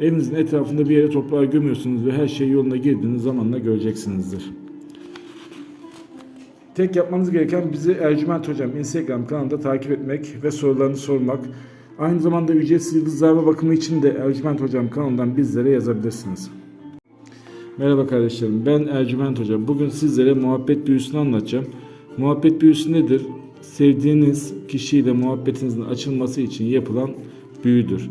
evinizin etrafında bir yere toprağa gömüyorsunuz ve her şey yoluna girdiğiniz zamanla göreceksinizdir. Tek yapmanız gereken bizi Ercüment Hocam Instagram kanalında takip etmek ve sorularını sormak. Aynı zamanda ücretsiz yıldızlarla bakımı için de Ercüment Hocam kanalından bizlere yazabilirsiniz. Merhaba kardeşlerim ben Ercüment Hocam. Bugün sizlere muhabbet büyüsünü anlatacağım. Muhabbet büyüsü nedir? Sevdiğiniz kişiyle muhabbetinizin açılması için yapılan büyüdür.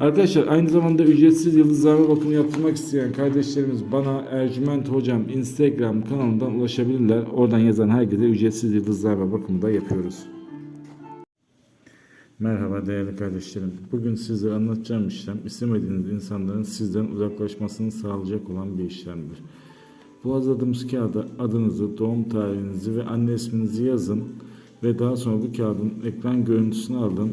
Arkadaşlar aynı zamanda ücretsiz yıldızlarma bakımı yaptırmak isteyen kardeşlerimiz bana Ercüment Hocam Instagram kanalından ulaşabilirler. Oradan yazan herkese ücretsiz yıldızlarma bakımı da yapıyoruz. Merhaba değerli kardeşlerim. Bugün sizlere anlatacağım işlem istemediğiniz insanların sizden uzaklaşmasını sağlayacak olan bir işlemdir. Bu hazırladığımız kağıda adınızı, doğum tarihinizi ve anne isminizi yazın ve daha sonra bu kağıdın ekran görüntüsünü alın,